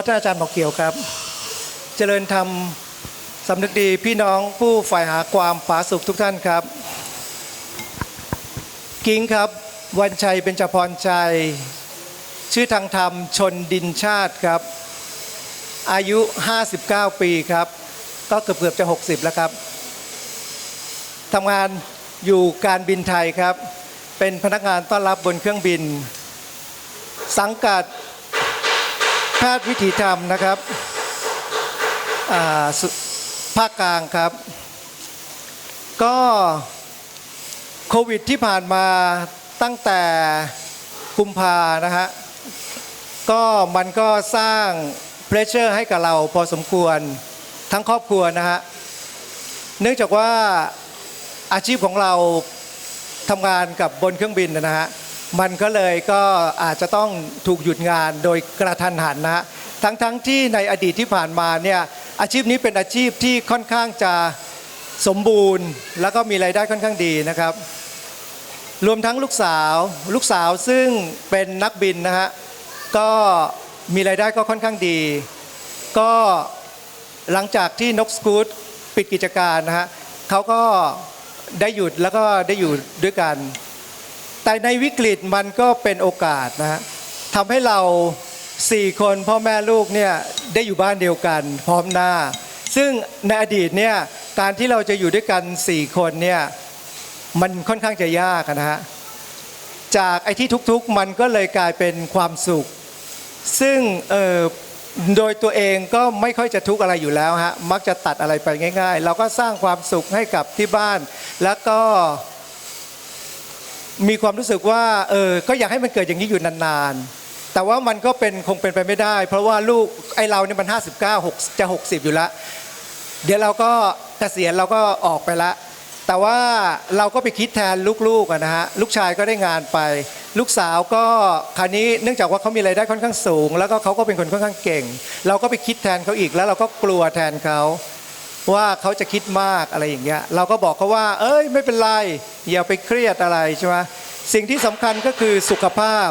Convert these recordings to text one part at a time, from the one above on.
พระท่านอาจารย์บอกเกี่ยวครับ เจริญธรรมสำนึกดีพี่น้องผู้ใฝ่หาความผาสุขทุกท่านครับ กิ้งครับวันชัยเป็นจพรชัย ชื่อทางธรรมชนดินชาติครับ อายุ 59 ปีครับ ก็เกือบเกือบจะ 60 แล้วครับทำงานอยู่การบินไทยครับ เป็นพนักงานต้อนรับบนเครื่องบิน สังกัด แพทย์วิถีธรรมนะครับภาคกลางครับ ก็โควิดที่ผ่านมาตั้งแต่กุมภานะฮะก็มันก็สร้างเพรสเชอร์ให้กับเราพอสมควรทั้งครอบครัวนะฮะเนื่องจากว่าอาชีพของเราทำงานกับบนเครื่องบินนะฮะ มันก็เลยก็อาจจะต้องถูกหยุดงานโดยกระทันหันนะทั้งทั้งที่ในอดีตที่ผ่านมาเนี่ยอาชีพนี้เป็นอาชีพที่ค่อนข้างจะสมบูรณ์ แล้วก็มีรายได้ค่อนข้างดีนะครับ รวมทั้งลูกสาวลูกสาวซึ่งเป็นนักบินนะฮะก็มีรายได้ก็ค่อนข้างดี ก็หลังจากที่นกสกูตปิดกิจการนะฮะเขาก็ได้หยุดแล้วก็ได้อยู่ด้วยกัน แต่ในวิกฤตมันก็เป็นโอกาสนะฮะทำให้เราสี่คนพ่อแม่ลูกเนี่ยได้อยู่บ้านเดียวกันพร้อมหน้า ซึ่งในอดีตเนี่ยการที่เราจะอยู่ด้วยกันสี่คนเนี่ยมันค่อนข้างจะยากนะฮะจากไอ้ที่ทุกๆมันก็เลยกลายเป็นความสุข ซึ่งเออโดยตัวเองก็ไม่ค่อยจะทุกข์อะไรอยู่แล้วฮะมักจะตัดอะไรไปง่าย ๆ เราก็สร้างความสุขให้กับที่บ้าน แล้วก็ มีความรู้สึกว่าเออก็อยากให้มันเกิดอย่างนี้อยู่นานๆ แต่ว่ามันก็เป็นคงเป็นไปไม่ได้ เพราะว่าลูกไอเราเนี่ยมัน 59 6จะ 60 อยู่ล้วเดี๋ยวเราก็เกษียณเราก็ออกไปละ แต่ว่าเราก็ไปคิดแทนลูกๆนะฮะลูกชายก็ได้งานไป ลูกสาวก็คราวนี้เนื่องจากว่าเขามีรายได้ค่อนข้างสูง แล้วก็เขาก็เป็นคนค่อนข้างเก่ง เราก็ไปคิดแทนเขาอีกแล้วเราก็กลัวแทนเขา ว่าเขาจะคิดมากอะไรอย่างเงี้ยเราก็บอกเขาว่า เอ้ยไม่เป็นไรอย่าไปเครียดอะไรใช่ไหมสิ่งที่สำคัญก็คือสุขภาพ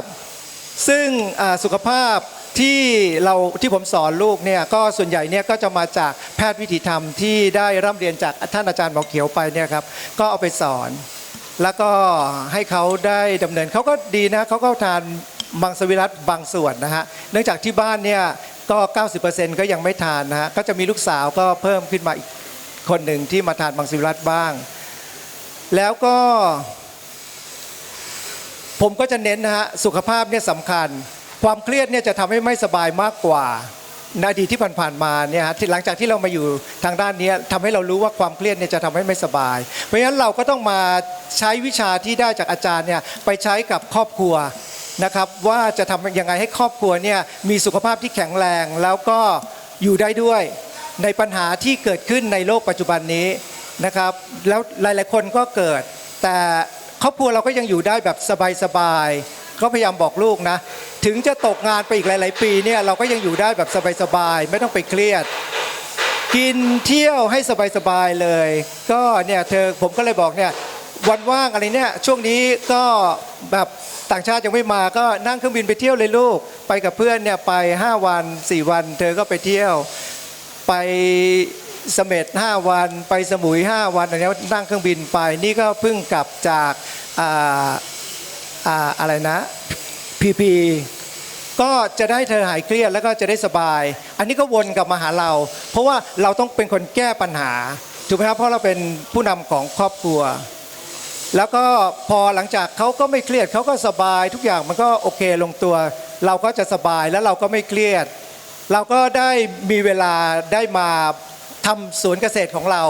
ซึ่งสุขภาพที่เราที่ผมสอนลูกเนี่ยก็ส่วนใหญ่เนี่ยก็จะมาจากแพทย์วิถีธรรมที่ได้ร่ำเรียนจากท่านอาจารย์หมอเขียวไปเนี่ยครับก็เอาไปสอน แล้วก็ให้เขาได้ดำเนินเขาก็ดีนะเขาก็ทานมังสวิรัตบางส่วนนะฮะเนื่องจากที่บ้านเนี่ย ก็ 90%ก็ยังไม่ทานนะฮะก็จะมีลูกสาวก็เพิ่มขึ้นมาอีกคนหนึ่งที่มาทานมังสวิรัตบ้าง แล้วก็ ผมก็จะเน้นนะฮะสุขภาพเนี่ยสำคัญ ความเครียดเนี่ยจะทำให้ไม่สบายมากกว่าในอดีตที่ผ่านๆมาเนี่ยฮะหลังจากที่เรามาอยู่ทางด้านนี้ทำให้เรารู้ว่าความเครียดเนี่ยจะทำให้ไม่สบาย เพราะฉะนั้นเราก็ต้องมาใช้วิชาที่ได้จากอาจารย์เนี่ยไปใช้กับครอบครัว นะครับว่าจะทำยังไงให้ครอบครัวเนี่ยมีสุขภาพที่แข็งแรง แล้วก็อยู่ได้ด้วยในปัญหาที่เกิดขึ้นในโลกปัจจุบันนี้นะครับ แล้วหลาย ๆ คนก็เกิด แต่ครอบครัวเราก็ยังอยู่ได้แบบสบายๆก็พยายามบอกลูกนะ ถึงจะตกงานไปอีกหลาย ๆ ปีเนี่ยเราก็ยังอยู่ได้แบบสบายๆไม่ต้องไปเครียด กินเที่ยวให้สบายๆเลย ก็เนี่ยเธอผมก็เลยบอกเนี่ย วันว่างอะไรเนี่ยช่วงนี้ก็แบบต่างชาติยังไม่มาก็นั่งเครื่องบินไปเที่ยวเลยลูก ไปกับเพื่อนเนี่ยไป 5 วัน 4 วัน เธอก็ไปเที่ยว ไปเสม็ด5วัน ไปสมุย 5 วันอะไรเงี้ยนั่งเครื่องบินไปนี่ก็เพิ่งกลับจากอ่าอ่าอะไรนะพีพีก็จะได้เธอหายเครียดแล้วก็จะได้สบาย อันนี้ก็วนกลับมาหาเรา เพราะว่าเราต้องเป็นคนแก้ปัญหาถูกไหมครับเพราะเราเป็นผู้นำของครอบครัว แล้วก็พอหลังจากเขาก็ไม่เครียดเขาก็สบายทุกอย่างมันก็โอเคลงตัว เราก็จะสบายแล้วเราก็ไม่เครียด เราก็ได้มีเวลาได้มาทำสวนเกษตรของเรา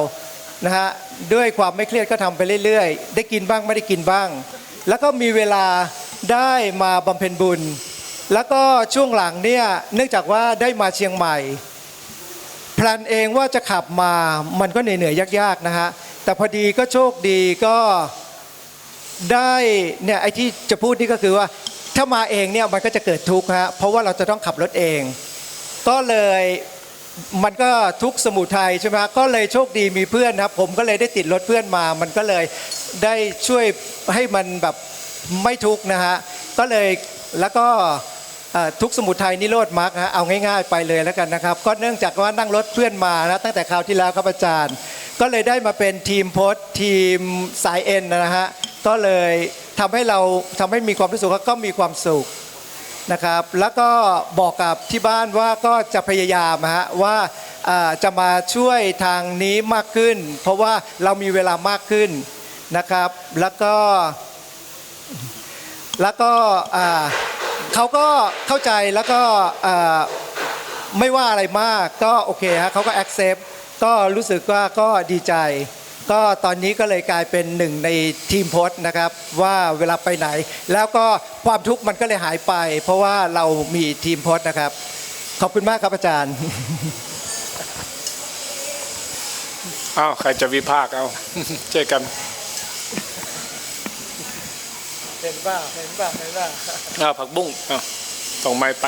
นะฮะด้วยความไม่เครียดก็ทำไปเรื่อยๆ ได้กินบ้างไม่ได้กินบ้าง แล้วก็มีเวลาได้มาบำเพ็ญบุญ แล้วก็ช่วงหลังเนี่ยเนื่องจากว่าได้มาเชียงใหม่แพลนเองว่าจะขับมามันก็เหนื่อยๆยากๆนะฮะแต่พอดีก็โชคดีก็ ได้เนี่ยไอ้ที่จะพูดนี่ก็คือว่าถ้ามาเองเนี่ยมันก็จะเกิดทุกข์ฮะเพราะว่าเราจะต้องขับรถเอง ก็เลยมันก็ทุกข์สมุทัยใช่ไหมก็เลยโชคดีมีเพื่อนนะครับ ผมก็เลยได้ติดรถเพื่อนมา มันก็เลยได้ช่วยให้มันแบบไม่ทุกข์นะฮะก็เลยแล้วก็ทุกสมุทัยนิโรธมรรคฮะเอาง่าย ๆ ไปเลยแล้วกันนะครับ ก็เนื่องจากว่านั่งรถเพื่อนมานะตั้งแต่คราวที่แล้วครับอาจารย์ ก็เลยได้มาเป็นทีมโพสทีมสายเอ็นนะฮะ ก็เลยทำให้เราทำให้มีความรู้สึกว่าก็มีความสุขนะครับ แล้วก็บอกกับที่บ้านว่าก็จะพยายามฮะว่าจะมาช่วยทางนี้มากขึ้น เพราะว่าเรามีเวลามากขึ้นนะครับ แล้วก็แล้วก็เขาก็เข้าใจแล้วก็ไม่ว่าอะไรมากก็โอเคฮะเขาก็ accept ก็รู้สึกว่าก็ดีใจ ก็ตอนนี้ก็เลยกลายเป็นหนึ่งในทีมโพสต์นะครับ ว่าเวลาไปไหน แล้วก็ความทุกข์มันก็เลยหายไป เพราะว่าเรามีทีมโพสต์นะครับ ขอบคุณมากครับอาจารย์อ้าวใครจะวิพากษ์เอาเจอกันเห็นป่ะเห็นป่ะเห็นป่ะอ้าวผักบุ้งอ้าวส่งไม้ไป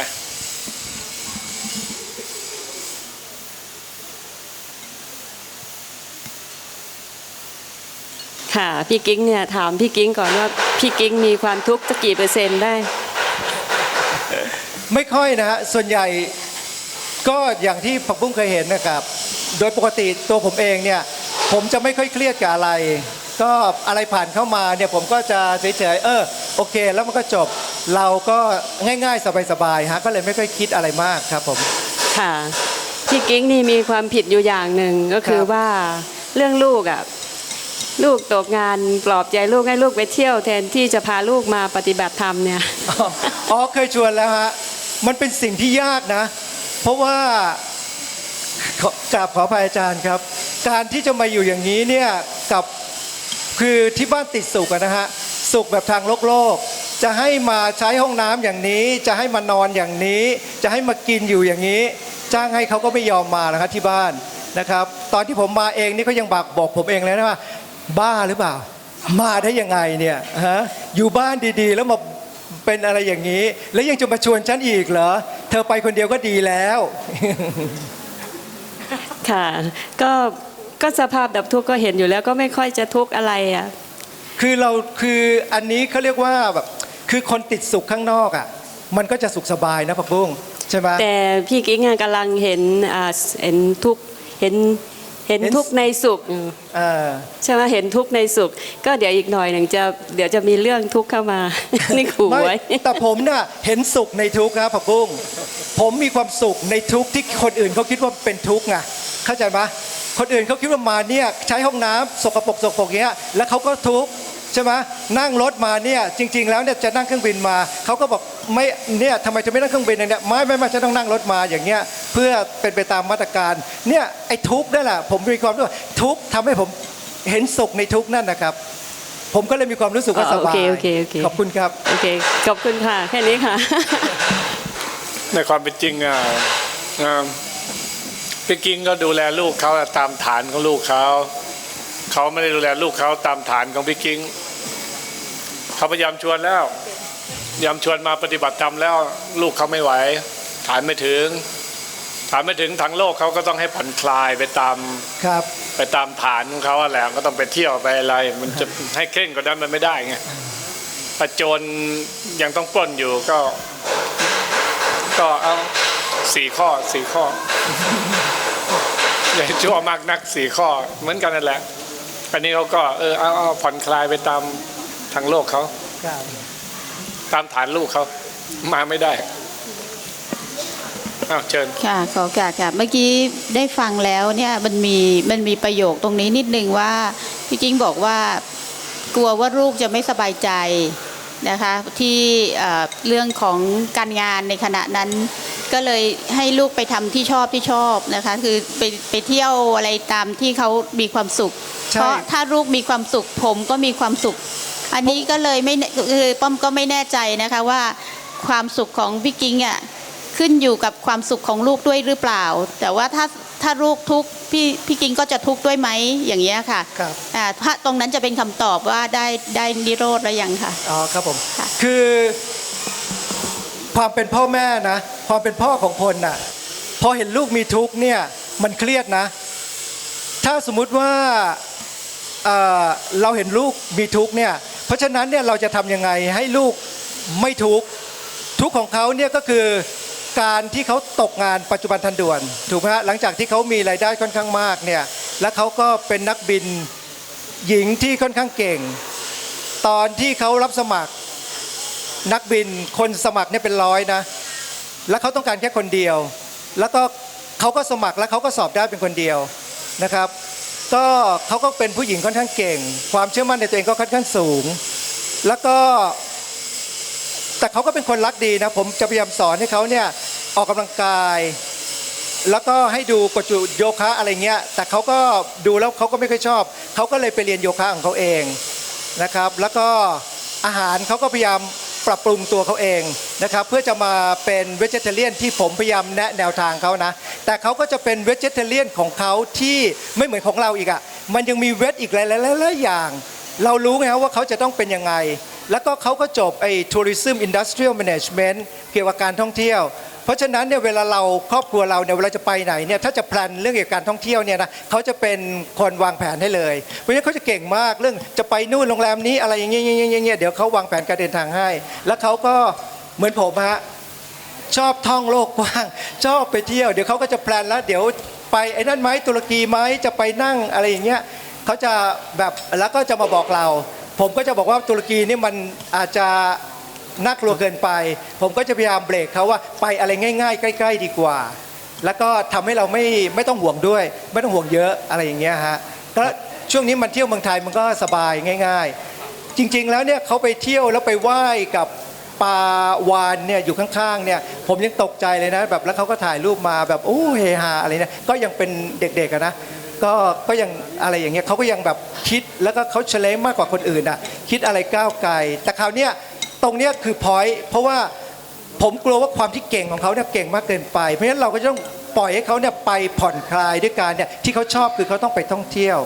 ค่ะพี่กิ้งเนี่ยถามพี่กิ้งก่อนว่าพี่กิ้งมีความทุกข์สักกี่เปอร์เซ็นต์ได้ ไม่ค่อยนะฮะส่วนใหญ่ก็อย่างที่ผักบุ้งเคยเห็นนะครับ โดยปกติตัวผมเองเนี่ยผมจะไม่ค่อยเครียดกับอะไร ก็อะไรผ่านเข้ามาเนี่ยผมก็จะเฉยๆเออโอเค แล้วมันก็จบเราก็ง่ายๆ สบายๆฮะก็เลยไม่ค่อยคิดอะไรมากครับผมค่ะพี่กิ้งนี่มีความผิดอยู่อย่างหนึ่งก็คือครับว่าเรื่องลูกอะ ลูกตกงานปลอบใจลูกให้ลูกไปเที่ยว แทนที่จะพาลูกมาปฏิบัติธรรมเนี่ยอ๋ออเคยชวนแล้วฮะมันเป็นสิ่งที่ยากนะ เพราะว่ากราบขออภัยอาจารย์ครับ การที่จะมาอยู่อย่างนี้เนี่ยกับคือที่บ้านติดสุขอะนะฮะสุขแบบทางโลกโลก จะให้มาใช้ห้องน้ำอย่างนี้ จะให้มานอนอย่างนี้ จะให้มากินอยู่อย่างนี้ จ้างให้เขาก็ไม่ยอมมานะครับที่บ้านนะครับ ตอนที่ผมมาเองนี่ก็ยังบอกบอกผมเองเลยนะว่า บ้าหรือเปล่า มาได้ยังไงเนี่ยฮะอยู่บ้านดีๆ แล้วมาเป็นอะไรอย่างนี้ แล้วยังจะมาชวนฉันอีกเหรอ เธอไปคนเดียวก็ดีแล้ว ค่ะ ก็ก็สภาพดับทุกข์ก็เห็นอยู่แล้วก็ไม่ค่อยจะทุกข์อะไรอะคือเราคืออันนี้เขาเรียกว่าแบบคือคนติดสุขข้างนอกอะ มันก็จะสุขสบายนะผักบุ้งใช่ไหมแต่พี่กิ้งอะกำลังเห็นอ่าเห็นทุกข์เห็น เห็นเห็นทุกข์ในสุขเออใช่ไหมเห็นทุกข์ในสุข ก็เดี๋ยวอีกหน่อยหนึ่งจะเดี๋ยวจะมีเรื่องทุกข์เข้ามานี่ขู่ไม่ไว้แต่ผมน่ะเห็นสุขในทุกข์ครับผักบุ้งผมมีความสุขในทุกข์ที่คนอื่นเขาคิดว่าเป็นทุกข์ไงเข้าใจไหมคนอื่นเขาคิดว่ามาเนี่ยใช้ห้องน้ำสกปรกสกปรกอย่างเงี้ยแล้วเขาก็ทุกข์ ใช่ไหมนั่งรถมาเนี่ยจริง ๆ แล้วเนี่ยจะนั่งเครื่องบินมาเขาก็บอกไม่เนี่ยทำไมจะไม่นั่งเครื่องบินอย่างเนี่ยไม่ไม่ไม่จะต้องนั่งรถมาอย่างเงี้ยเพื่อเป็นไปตามมาตรการเนี่ยไอ้ทุกข์นั่นแหละผมมีความรู้สึกว่าทุกข์ทำให้ผมเห็นสุขในทุกข์นั่นนะครับ ผมก็เลยมีความรู้สึกว่าอ๋อสบายโอเคโอเคโอเคขอบคุณครับโอเคขอบคุณค่ะแค่นี้ค่ะ ในความเป็นจริงอะอ่าพี่กิ้งก็ดูแลลูกเขาตามฐานของลูกเขา เขาไม่ได้ดูแลลูกเขาตามฐานของพี่กิ้งเขาพยายามชวนแล้วพยายามชวนมาปฏิบัติธรรมแล้ว ลูกเขาไม่ไหว ฐานไม่ถึง ฐานไม่ถึงทางโลกเขาก็ต้องให้ผ่อนคลายไปตามครับ ไปตามฐานของเขาอะแหละก็ต้องไปเที่ยวไปอะไร มันจะให้เคร่งกว่านั้นมันไม่ได้ไงถ้าโจรยังต้องปล้นอยู่ก็ ก็เอาสี่ข้อสี่ข้ออย่าให้ชั่วมากนักสี่ข้อเหมือนกันนั่นแหละ อันนี้เขาก็เออเอาเอาผ่อนคลายไปตามทางโลกเขาครับตามฐานลูกเขามาไม่ได้อ้าวเชิญ ค่ะขอโอกาสค่ะเมื่อกี้ได้ฟังแล้วเนี่ยมันมีมันมีประโยคตรงนี้นิดนึงว่าพี่กิ้งบอกว่ากลัวว่าลูกจะไม่สบายใจนะคะที่เอ่อเรื่องของการงานในขณะนั้น ก็เลยให้ลูกไปทำที่ชอบที่ชอบนะคะคือไปไปเที่ยวอะไรตามที่เขามีความสุขใช่ เพราะถ้าลูกมีความสุขผมก็มีความสุข อันนี้ก็เลยไม่แน่คือป้อมก็ไม่แน่ใจนะคะว่าความสุขของพี่กิ้งอะขึ้นอยู่กับความสุขของลูกด้วยหรือเปล่า แต่ว่าถ้าถ้าลูกทุกข์พี่พี่กิงก็จะทุกข์ด้วยไหมอย่างเงี้ยค่ะครับอ่าถ้าตรงนั้นจะเป็นคำตอบว่าได้ได้นิโรธแล้วยังค่ะอ๋อครับผมค่ะคือความเป็นพ่อแม่นะความเป็นพ่อของคนน่ะพอเห็นลูกมีทุกข์เนี่ยมันเครียดนะ ถ้าสมมุติว่า เเราเห็นลูกมีทุกเนี่ยเพราะฉะนั้นเนี่ยเราจะทำยังไงให้ลูกไม่ทุกทุกข์ของเขาเนี่ยก็คือการที่เขาตกงานปัจจุบันทันด่วนถูกไหมฮะหลังจากที่เขามีรายได้ค่อนข้างมากเนี่ยแล้วเขาก็เป็นนักบินหญิงที่ค่อนข้างเก่ง ตอนที่เขารับสมัครนักบินคนสมัครเนี่ยเป็นร้อยนะแล้วเขาต้องการแค่คนเดียว แล้วก็เขาก็สมัครแล้วเขาก็สอบได้เป็นคนเดียวนะครับ ก็เขาก็เป็นผู้หญิงค่อนข้างเก่ง ความเชื่อมั่นในตัวเองก็ค่อนข้างสูง แล้วก็แต่เขาก็เป็นคนรักดีนะผมจะพยายามสอนให้เขาเนี่ยออกกำลังกาย แล้วก็ให้ดูกดจุโยคะอะไรเงี้ยแต่เขาก็ดูแล้วเขาก็ไม่ค่อยชอบเขาก็เลยไปเรียนโยคะของเขาเองนะครับ แล้วก็อาหารเขาก็พยายาม ปรับปรุงตัวเขาเองนะครับเพื่อจะมาเป็นเวจเทเรียนที่ผมพยายามแนะแนวทางเขานะแต่เขาก็จะเป็นเวจเทเรียนของเขาที่ไม่เหมือนของเราอีกอะ่ะมันยังมีเวทอีกหลายๆอย่าง เรารู้ไงว่าเขาจะต้องเป็นยังไง แล้วก็เขาก็จบไอ้ tourism industrial management เกี่ยวกับการท่องเที่ยว เพราะฉะนั้นเนี่ยเวลาเราครอบครัวเราเนี่ยเวลาจะไปไหนเนี่ยถ้าจะแพลนเรื่องเกี่ยวกับการท่องเที่ยวเนี่ยนะเขาจะเป็นคนวางแผนให้เลยเพราะฉะนั้นเขาจะเก่งมากเรื่องจะไปนู่นโรงแรมนี้อะไรอย่างเงี้ยเงี้ยเงี้ยเดี๋ยวเขาวางแผนการเดินทางให้ แล้วเขาก็เหมือนผมฮะชอบท่องโลกกว้างชอบไปเที่ยวเดี๋ยวเขาก็จะแพลนแล้วเดี๋ยวไปไอ้นั่นไหมตุรกีไหมจะไปนั่งอะไรอย่างเงี้ยเขาจะแบบแล้วก็จะมาบอกเรา ผมก็จะบอกว่าตุรกีนี่มันอาจจะ น่ากลัวเกินไป ผมก็จะพยายามเบรกเขาว่าไปอะไรง่าย ๆ ใกล้ ๆ ดีกว่า แล้วก็ทำให้เราไม่ไม่ต้องห่วงด้วย ไม่ต้องห่วงเยอะอะไรอย่างเงี้ยฮะก็ช่วงนี้มันเที่ยวเมืองไทยมันก็สบายง่าย ๆ จริง ๆ แล้วเนี่ยเขาไปเที่ยวแล้วไปไหว้กับปลาวานเนี่ยอยู่ข้างๆเนี่ยผมยังตกใจเลยนะแบบแล้วเขาก็ถ่ายรูปมาแบบโอ้เฮฮาอะไรเนี่ยก็ยังเป็นเด็กๆนะก็ก็ยังอะไรอย่างเงี้ยเขาก็ยังแบบคิดแล้วก็เขาเฉลยมากกว่าคนอื่นอะคิดอะไรก้าวไกลแต่คราวเนี้ย ตรงเนี้ยคือพอยต์เพราะว่าผมกลัวว่าความที่เก่งของเขาเนี่ยเก่งมากเกินไป เพราะฉะนั้นเราก็จะต้องปล่อยให้เขาเนี่ยไปผ่อนคลายด้วยการเนี่ยที่เขาชอบคือเขาต้องไปท่องเที่ยว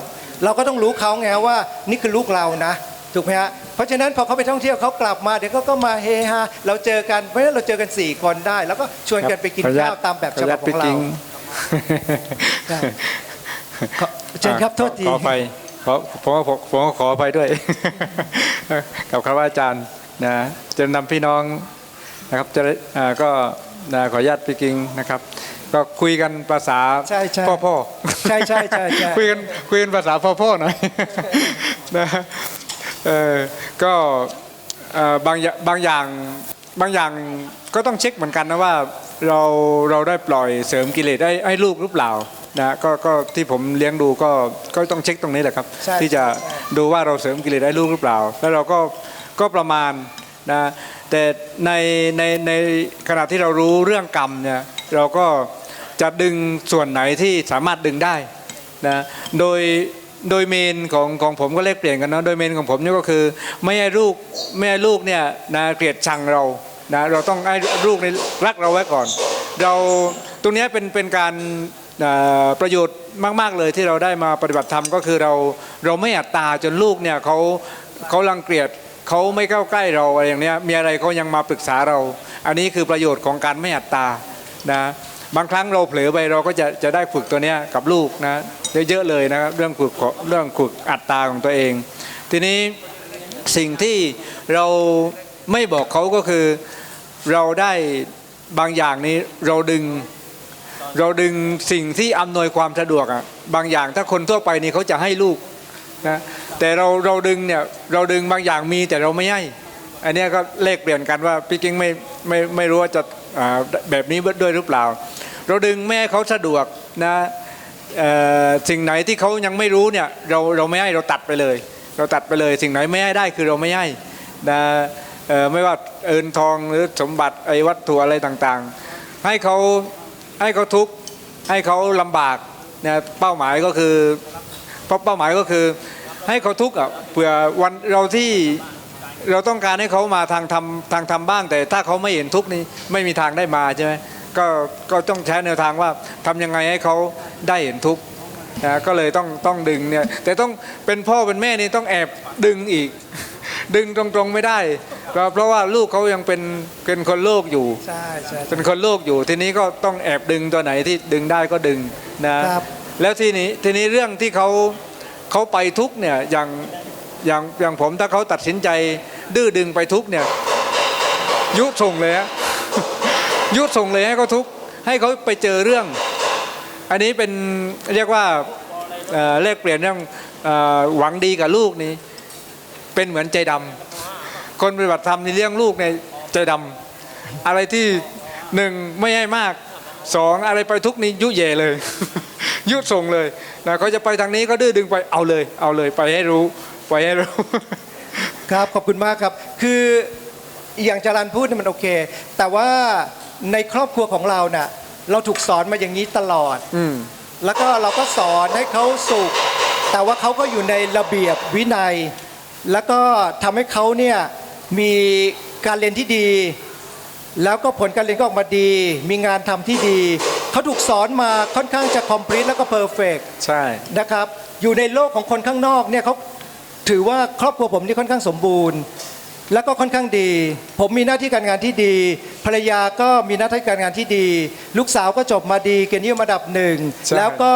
เราก็ต้องรู้เขาไงว่านี่คือลูกเรานะถูกไหมฮะเพราะฉะนั้นพอเขาไปท่องเที่ยวเขากลับมาเดี๋ยวเขาก็มาเฮฮาเราเจอกันเพราะฉะนั้นเราเจอกัน 4 คนได้ แล้วก็ชวนกันไปกินขออญข้าวตามแบบฉบับของเราขออนุญตพี่กิ๊งได้ขอเชิญครับโทษทีขอไปขอผมว่าผมผมก็ขอไปด้วย กับคณะอาจารย์ นะจะนำพี่น้องนะครับจะได้อ่าก็นะขออนุญาตพี่กิงนะครับ ก็คุยกันภาษาใช่ใช่พ่อพ่อใช่ใช่ใช่ใช่คุยกันคุยกันภาษาพ่อพ่อหน่อยนะเออก็เอ่อบางอย่างบางอย่างบางอย่างก็ต้องเช็คเหมือนกันนะว่าเราเราได้ปล่อยเสริมกิเลสให้ให้ลูกหรือเปล่านะก็ก็ที่ผมเลี้ยงดูก็ก็ต้องเช็คตรงนี้แหละครับใช่ที่จะดูว่าเราเสริมกิเลสให้ลูกหรือเปล่า แล้วเราก็ ก็ประมาณนะแต่ในในในขณะที่เรารู้เรื่องกรรมเนี่ยเราก็จะดึงส่วนไหนที่สามารถดึงได้นะโดยโดยเมนของของผมก็เลขเปลี่ยนกันเนาะโดยเมนของผมนี่ก็คือไม่ให้ลูกไม่ให้ลูกเนี่ยนะเกลียดชังเรานะเราต้องให้ลูกในรักเราไว้ก่อน เราตรงนี้เป็นเป็นการประโยชน์มาก ๆ เลยที่เราได้มาปฏิบัติธรรมก็คือเราเราไม่อัตตาจนลูกเนี่ยเขาเขารังเกียจ เขาไม่เข้าใกล้เราอะไรอย่างเนี้ยมีอะไรเขายังมาปรึกษาเรา อันนี้คือประโยชน์ของการไม่อัตตานะบางครั้งเราเผลอไปเราก็จะจะได้ฝึกตัวเนี้ยกับลูกนะเยอะๆเลยนะครับเรื่องฝึกเรื่องฝึกอัตตาของตัวเอง ทีนี้สิ่งที่เราไม่บอกเขาก็คือเราได้บางอย่างนี้เราดึง เราดึงสิ่งที่อำนวยความสะดวกอะบางอย่างถ้าคนทั่วไปนี่เขาจะให้ลูกนะ แต่เราเราดึงเนี่ยเราดึงบางอย่างมีแต่เราไม่ให้อันนี้ก็เลขเปลี่ยนกันว่าพี่กิ้งไม่ไม่ไม่รู้ว่าจะแบบนี้ด้วยหรือเปล่า เราดึงแม่เขาสะดวกนะสิ่งไหนที่เขายังไม่รู้เนี่ยเราเราไม่ให้เราตัดไปเลย เราตัดไปเลยสิ่งไหนไม่ให้ได้คือเราไม่ให้นะไม่ว่าเอินทองหรือสมบัติไอ้วัตถุอะไรต่างๆ ให้เขาให้เขาทุกข์ให้เขาลำบากเนี่ยเป้าหมายก็คือเป้าเป้าหมายก็คือ ให้เขาทุกข์อะเผื่อวันเราที่เราต้องการให้เขามาทางทำทางทำบ้าง แต่ถ้าเขาไม่เห็นทุกข์นี้ไม่มีทางได้มาใช่ไหมก็ก็ต้องใช้แนวทางว่าทำยังไงให้เขาได้เห็นทุกข์นะก็เลยต้องต้องดึงเนี่ยแต่ต้องเป็นพ่อเป็นแม่นี่ต้องแอบดึงอีก ดึงตรงๆไม่ได้ก็เพราะว่าลูกเขายังเป็นเป็นคนโลกอยู่ใช่ใช่เป็นคนโลกอยู่ ทีนี้ก็ต้องแอบดึงตัวไหนที่ดึงได้ก็ดึงนะครับแล้วทีนี้ทีนี้เรื่องที่เขา เขาไปทุกเนี่ยอย่างอย่างอย่างผมถ้าเขาตัดสินใจดื้อดึงไปทุกเนี่ยยุส่งเลยฮะยุส่งเลยให้เขาทุกให้เขาไปเจอเรื่อง อันนี้เป็นเรียกว่าเเลขเปลี่ยนเรื่องอหวังดีกับลูกนี้ เป็นเหมือนใจดำคนปฏิบัติธรรมในเรื่องลูกในใจดำอะไรที่หนึ่งไม่ให้มากสองอะไรไปทุกนี้ยุเย่เลย ยุส่งเลยนะเขาจะไปทางนี้ก็ดื้อดึงไปเอาเลย เอาเลยไปให้รู้ไปให้รู้ ครับขอบคุณมากครับ คืออย่างจารันพูดนี่มันโอเค แต่ว่าในครอบครัวของเราเน่ะเราถูกสอนมาอย่างนี้ตลอด อืมแล้วก็เราก็สอนให้เขาสุข แต่ว่าเขาก็อยู่ในระเบียบวินัย แล้วก็ทำให้เขาเนี่ยมีการเรียนที่ดี แล้วก็ผลการเรียนก็ออกมาดี มีงานทำที่ดี เขาถูกสอนมาค่อนข้างจะ complete แล้วก็ perfect ใช่ นะครับอยู่ในโลกของคนข้างนอกเนี่ยเขาถือว่าครอบครัวผมนี่ค่อนข้างสมบูรณ์ แล้วก็ค่อนข้างดี ผมมีหน้าที่การงานที่ดี ภรรยาก็มีหน้าที่การงานที่ดี ลูกสาวก็จบมาดีเกียรตินิยมอันดับหนึ่ง ใช่ แล้วก็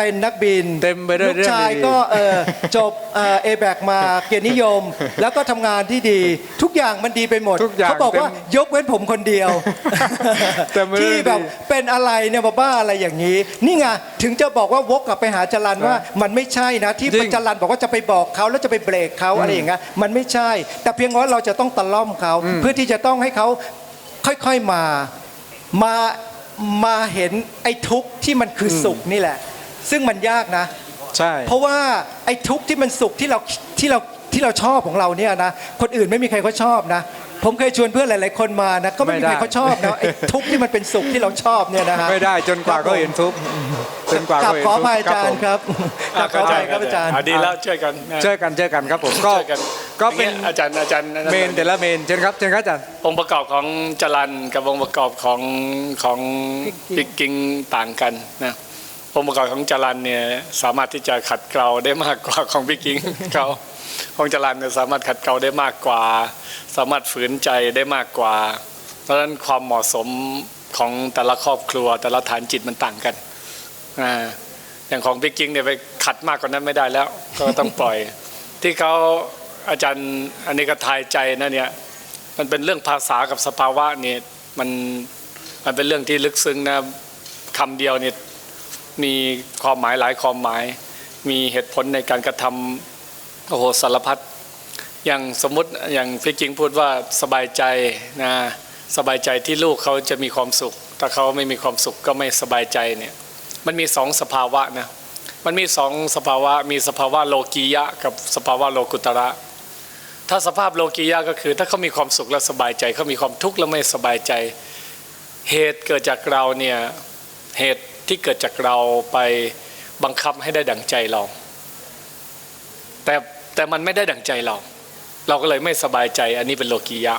เป็นนักบินเต็มไปด้วยลูกชายเรื่องดีๆก็เออจบเอเอแบกมาเกียรตินิยม แล้วก็ทำงานที่ดีทุกอย่างมันดีไปหมดทุกอย่างเขาบอกว่าเต็มยกเว้นผมคนเดียวเต็มไปด้วยที่แบบดีเป็นอะไรเนี่ยบ้าๆอะไรอย่างนี้ นี่ไงถึงจะบอกว่าวกกลับไปหาจรันว่ามันไม่ใช่นะที่จริงจรันบอกว่าจะไปบอกเขาแล้วจะไปเบรกเขาอะไรอย่างเงี้ยมันไม่ใช่ แต่เพียงว่าเราจะต้องตะล่อมเขาเพื่อที่จะต้องให้เขาค่อยๆมามามาเห็นไอ้ทุกข์ที่มันคือสุขนี่แหละ ซึ่งมันยากนะ ใช่ เพราะว่าไอ้ทุกข์ที่มันสุขที่เราที่เราที่เราชอบของเราเนี่ยนะคนอื่นไม่มีใครเขาชอบนะ ผมเคยชวนเพื่อนหลาย ๆ คนมานะก็ไม่มีใครเขาชอบนะไอ้ทุกข์ที่มันเป็นสุขที่เราชอบเนี่ยนะฮะไม่ได้จนกว่าเขาเห็นทุกข์จนกว่ากับเขาเห็นขอทุอกภัยข์อาจารย์ครับกับขออภัยครับอาจารย์อะดีแล้วช่วยกันนะช่วยกันช่วยกันครับผมก็ช่วยกันก็เป็นอย่างงี้ยอาจารย์อาจารย์เมนแต่ละเมนเชิญครับเชิญครับอาจารย์องค์ประกอบของจรันกับองค์ประกอบของของปิกกิ้งต่างกันนะ องค์ประกอบของจรันเนี่ยสามารถที่จะขัดเกลาได้มากกว่าของปิกกิ้งเขาของจรันเนี่ยสามารถขัดเกลาได้มากกว่า สามารถฝืนใจได้มากกว่า เพราะฉะนั้นความเหมาะสมของแต่ละครอบครัว แต่ละฐานจิตมันต่างกันอ่าอย่างของปิกกิ้งเนี่ยไปขัดมากกว่านั้นไม่ได้แล้ว ก็ต้องปล่อย ที่เขาอาจารย์อันนี้ก็ทายใจนะเนี่ยมันเป็นเรื่องภาษากับสภาวะเนี่ยมันมันเป็นเรื่องที่ลึกซึ้งนะคำเดียวเนี่ย มีความหมายหลายความหมาย มีเหตุผลในการกระทำโอ้โหสารพัดอย่างสมมติอย่างพี่จิงพูดว่าสบายใจนะสบายใจที่ลูกเขาจะมีความสุข ถ้าเขาไม่มีความสุขก็ไม่สบายใจเนี่ยมันมีสองสภาวะนะมันมีสองสภาวะมีสภาวะโลกียะ กับสภาวะโลกุตระ ถ้าสภาพโลกียะก็คือ ถ้าเขามีความสุขและสบายใจเขามีความทุกข์และไม่สบายใจ เหตุเกิดจากเราเนี่ยเหตุ ที่เกิดจากเราไปบังคับให้ได้ดั่งใจเรา แต่แต่มันไม่ได้ดั่งใจเรา เราก็เลยไม่สบายใจอันนี้เป็นโลกียะ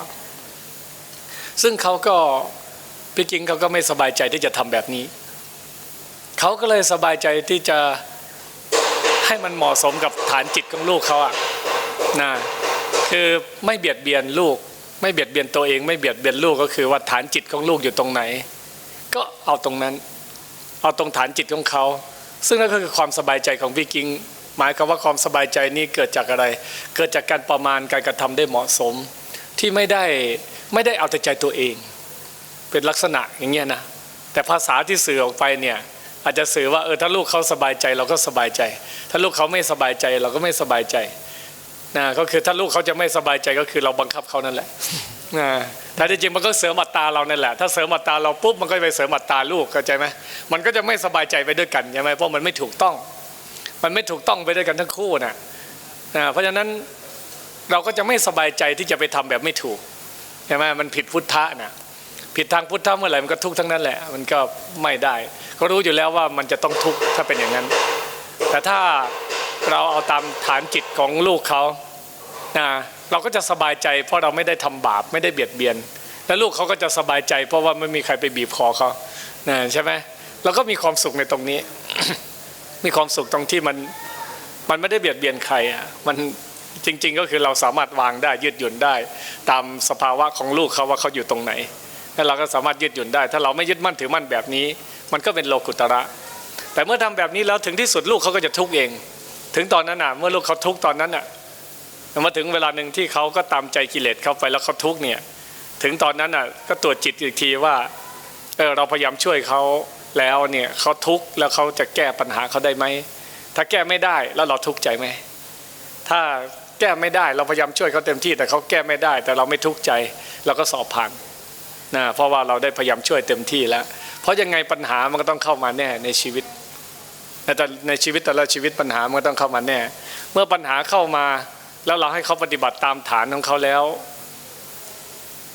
ซึ่งเขาก็พี่กิงเขาก็ไม่สบายใจที่จะทำแบบนี้ เขาก็เลยสบายใจที่จะให้มันเหมาะสมกับฐานจิตของลูกเขาอะนะคือไม่เบียดเบียนลูก ไม่เบียดเบียนตัวเอง ไม่เบียดเบียนลูกก็คือว่าฐานจิตของลูกอยู่ตรงไหน ก็เอาตรงนั้น เอาตรงฐานจิตของเขา ซึ่งนั่นก็คือความสบายใจของพี่กิงหมายความว่าความสบายใจนี้เกิดจากอะไร เกิดจากการประมาณการกระทำได้เหมาะสม ที่ไม่ได้ไม่ได้เอาแต่ใจตัวเอง เป็นลักษณะอย่างเงี้ยนะแต่ภาษาที่สื่อออกไปเนี่ยอาจจะสื่อว่าเออถ้าลูกเขาสบายใจเราก็สบายใจ ถ้าลูกเขาไม่สบายใจเราก็ไม่สบายใจนะก็คือถ้าลูกเขาจะไม่สบายใจก็คือเราบังคับเขานั่นแหละนะ แต่จริงๆมันก็เสริมอัตตราเรานั่นแหละ ถ้าเสริมอัตตราเราปุ๊บมันก็ไปเสริมอัตตราลูกเข้าใจไหมมันก็จะไม่สบายใจไปด้วยกันใช่ไหมเพราะมันไม่ถูกต้อง มันไม่ถูกต้องไปด้วยกันทั้งคู่นะนะเพราะฉะนั้นเราก็จะไม่สบายใจที่จะไปทำแบบไม่ถูกใช่ไหมมันผิดพุทธะนะผิดทางพุทธะเมื่อไหร่มันก็ทุกข์ทั้งนั้นแหละ มันก็ไม่ได้ก็รู้อยู่แล้วว่ามันจะต้องทุกข์ถ้าเป็นอย่างนั้น แต่ถ้าเราเอาตามฐานจิตของลูกเขานะ เราก็จะสบายใจ เพราะเราไม่ได้ทำบาปไม่ได้เบียดเบียน แล้วลูกเขาก็จะสบายใจ เพราะว่าไม่มีใครไปบีบคอเขานะใช่ไหมเราก็มีความสุขในตรงนี้ มีความสุขตรงที่มันมันไม่ได้เบียดเบียนใครอะมันจริง ๆ ก็คือเราสามารถวางได้ยืดหยุ่นได้ ตามสภาวะของลูกเขาว่าเขาอยู่ตรงไหนแล้วเราก็สามารถยืดหยุ่นได้ ถ้าเราไม่ยึดมั่นถือมั่นแบบนี้ มันก็เป็นโลกุตระ แต่เมื่อทำแบบนี้แล้วถึงที่สุดลูกเขาก็จะทุกข์เอง ถึงตอนนั้นน่ะเมื่อลูกเขาทุกข์ตอนนั้นน่ะ มาถึงเวลาหนึ่งที่เขาก็ตามใจกิเลสเขาไปแล้วเขาทุกข์เนี่ยถึงตอนนั้นน่ะก็ตรวจจิตอีกทีว่าออเราพยายามช่วยเขาแล้วเนี่ยเขาทุกข์แล้วเขาจะแก้ปัญหาเขาได้ไหมถ้าแก้ไม่ได้แล้วเราทุกข์ใจไหมถ้าแก้ไม่ได้เราพยายามช่วยเขาเต็มที่แต่เขาแก้ไม่ได้ แต่เราไม่ทุกข์ใจเราก็สอบผ่านนะเพราะว่าเราได้พยายามช่วยเต็มที่แล้ว เพราะยังไงปัญหามันก็ต้องเข้ามาแน่ในชีวิตแต่ในชีวิตแต่ละชีวิตปัญหามันก็ต้องเข้ามาแน่ เมื่อปัญหาเข้ามา แล้วเราให้เขาปฏิบัติตามฐานของเขาแล้ว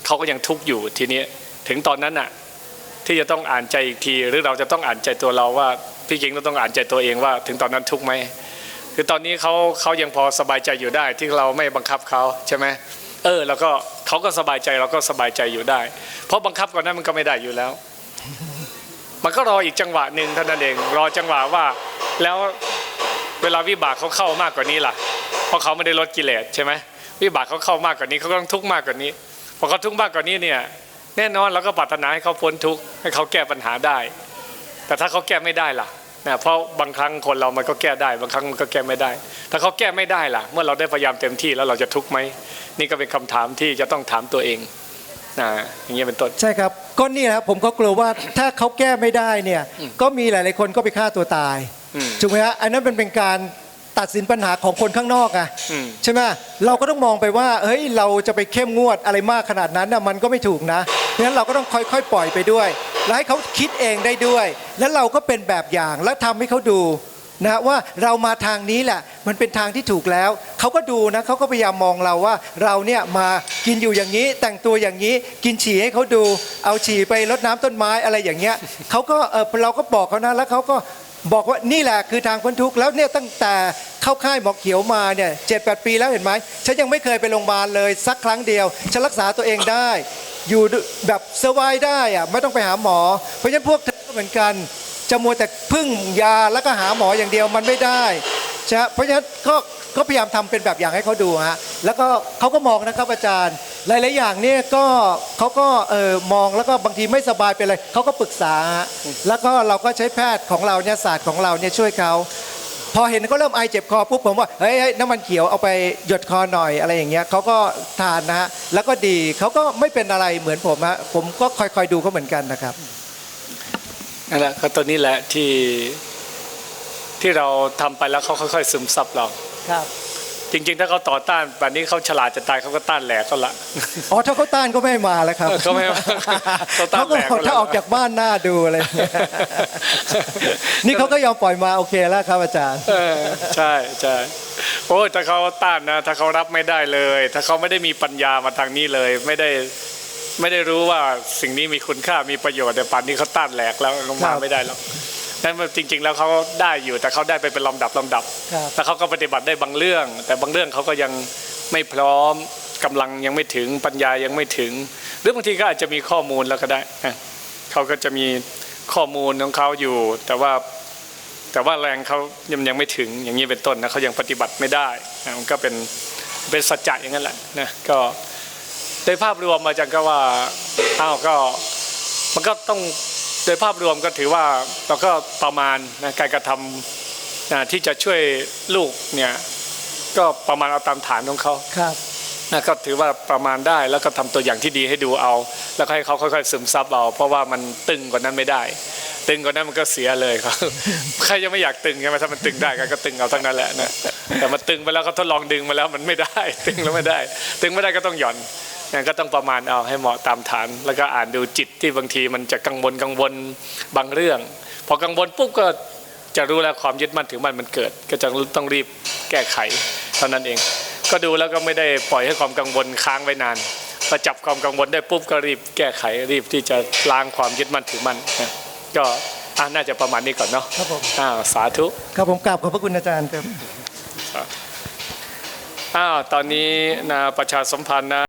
เขาก็ยังทุกข์อยู่ทีนี้ถึงตอนนั้นน่ะที่จะต้องอ่านใจอีกที หรือเราจะต้องอ่านใจตัวเราว่าพี่เกิงเราต้องอ่านใจตัวเองว่า ถึงตอนนั้นทุกข์ไหมคือตอนนี้เขาเขายังพอสบายใจอยู่ได้ ที่เราไม่บังคับเขาใช่ไหมเออ แล้วก็เขาก็สบายใจเราก็สบายใจอยู่ได้ เพราะบังคับก่อนนั้นมันก็ไม่ได้อยู่แล้ว มันก็รออีกจังหวะหนึ่งเท่านั้นเอง รอจังหวะว่า แล้ว เวลาวิบากเขาเข้ามากกว่านี้ล่ะ เพราะเขาไม่ได้ลดกิเลสใช่ไหมวิบากเขาเข้ามากกว่านี้เขาก็ต้องทุกข์มากกว่านี้พอเขาทุกข์มากกว่านี้เนี่ยแน่นอนเราก็ปรารถนาให้เขาพ้นทุกข์ให้เขาแก้ปัญหาได้ แต่ถ้าเขาแก้ไม่ได้ล่ะนะเพราะบางครั้งคนเรามันก็แก้ได้ บางครั้งมันก็แก้ไม่ได้ ถ้าเขาแก้ไม่ได้ล่ะ เมื่อเราได้พยายามเต็มที่แล้วเราจะทุกข์ไหมนี่ก็เป็นคำถามที่จะต้องถามตัวเองนะอย่างเงี้ยเป็นต้นใช่ครับก็นี่นะครับผมก็กลัวว่าถ้าเขาแก้ไม่ได้เนี่ยก็มีหลาย ๆ คนก็ไปฆ่าตัวตายอืม ถูกไหมฮะอันนั้นเป็นเป็นการตัดสินปัญหาของคนข้างนอกอะอืมใช่ไหมเราก็ต้องมองไปว่าเฮ้ยเราจะไปเข้มงวดอะไรมากขนาดนั้นน่ะมันก็ไม่ถูกนะเพราะฉะนั้นเราก็ต้องค่อยๆ ปล่อยไปด้วยแล้วให้เขาคิดเองได้ด้วย แล้วเราก็เป็นแบบอย่างแล้วทำให้เขาดูนะฮะว่าเรามาทางนี้แหละ มันเป็นทางที่ถูกแล้ว เขาก็ดูนะเขาก็พยายามมองเราว่า เราเนี่ยมากินอยู่อย่างนี้ แต่งตัวอย่างนี้กินฉี่ให้เขาดู เอาฉี่ไปรดน้ำต้นไม้อะไรอย่างเงี้ยเขาก็เออเราก็บอกเขานะแล้วเขาก็ บอกว่านี่แหละคือทางพ้นทุกข์แล้วเนี่ยตั้งแต่เข้าค่ายหมอเขียวมาเนี่ยเจ็ดแปดปีแล้วเห็นไหมฉันยังไม่เคยไปโรงพยาบาลเลยสักครั้งเดียวฉันรักษาตัวเองได้ อยู่แบบเซอร์ไวได้อะไม่ต้องไปหาหมอ เพราะฉะนั้นพวกเธอก็เหมือนกันจะมัวแต่พึ่งยาแล้วก็หาหมออย่างเดียวมันไม่ได้ใช่ไหมเพราะฉะนั้นก็ก็พยายามทำเป็นแบบอย่างให้เขาดูฮะแล้วก็เขาก็มองนะครับอาจารย์ หลายๆอย่างเนี่ยก็เขาก็เออมองแล้วก็บางทีไม่สบายเป็นอะไรเขาก็ปรึกษาฮะแล้วก็เราก็ใช้แพทย์ของเราเนี่ยศาสตร์ของเราเนี่ยช่วยเขาพอเห็นเขาเริ่มไอเจ็บคอปุ๊บผมว่าเฮ้ยเฮ้ยน้ำมันเขียวเอาไปหยดคอหน่อยอะไรอย่างเงี้ยเขาก็ทานนะฮะแล้วก็ดีเขาก็ไม่เป็นอะไรเหมือนผมฮะผมก็คอยๆดูเขาเหมือนกันนะครับนั่นแหละก็ตัวนี้แหละที่ที่เราทำไปแล้วเขาค่อย ๆ ซึมซับเราครับ จริง ๆ ถ้าเขาต่อต้านแบบนี้เขาฉลาดจะตายเขาก็ต้านแหลกก็ละ อ๋อถ้าเขาต้านก็ไม่มาแล้วครับเขาไม่มาเขาต้านเขาก็แหลกบอกหมดแล้วถ้าออกจากบ้านหน้าดูอะไรอย่างเงี้ยนี่เขาก็ยอมปล่อยมาโอเคแล้วครับอาจารย์เออใช่ใช่โอ้ยถ้าเขาต้านนะ ถ้าเขารับไม่ได้เลย ถ้าเขาไม่ได้มีปัญญามาทางนี้เลย ไม่ได้ไม่ได้รู้ว่าสิ่งนี้มีคุณค่ามีประโยชน์แต่ป่านนี้เขาต้านแหลกแล้วลงครัมาบไม่ได้หรอก นั่นมันจริง ๆ แล้วเขาได้อยู่แต่เขาได้ไปเป็นลำดับลำดับครับแต่เขาก็ปฏิบัติได้บางเรื่อง แต่บางเรื่องเขาก็ยังไม่พร้อมกำลังยังไม่ถึงปัญญายังไม่ถึง หรือบางทีก็อาจจะมีข้อมูลแล้วก็ได้นะเขาก็จะมีข้อมูลของเขาอยู่ แต่ว่าแต่ว่าแรงเขายังยังไม่ถึงอย่างนี้เป็นต้นนะเขายังปฏิบัติไม่ได้นะมันก็เป็นเป็นสัจจะอย่างนั้นแหละนะก็โดยภาพรวมอาจารย์ก็ว่าอ้าวก็มันก็ต้อง โดยภาพรวมก็ถือว่าเราก็ประมาณนะการกระทำนะที่จะช่วยลูกเนี่ยก็ประมาณเอาตามฐานของเขาครับนะก็ถือว่าประมาณได้แล้วก็ทำตัวอย่างที่ดีให้ดูเอา แล้วก็ให้เขาค่อยๆซึมซับเอา เพราะว่ามันตึงกว่านั้นไม่ได้ ตึงกว่านั้นมันก็เสียเลยครับใครจะไม่อยากตึงใช่ไหมถ้ามันตึงได้ก็ก็ตึงเอาทั้งนั้นแหละนะแต่มันตึงไปแล้วก็ทดลองดึงมาแล้วมันไม่ได้ ตึงแล้วไม่ได้ ตึงไม่ได้ก็ต้องหย่อน นะก็ต้องประมาณเอาให้เหมาะตามฐาน แล้วก็อ่านดูจิตที่บางทีมันจะกังวลกังวลบางเรื่อง พอกังวลปุ๊บก็จะรู้แล้วความยึดมั่นถือมั่นมันเกิด ก็จะต้องรีบแก้ไขเท่านั้นเอง ก็ดูแล้วก็ไม่ได้ปล่อยให้ความกังวลค้างไว้นานพอจับความกังวลได้ปุ๊บก็รีบแก้ไขรีบที่จะล้างความยึดมั่นถือมั่นนะก็อะน่าจะประมาณนี้ก่อนเนาะครับผมอ้าวสาธุครับผมกราบขอบพระคุณอาจารย์ครับอ้าวตอนนี้นะประชาสัมพันธ์นะ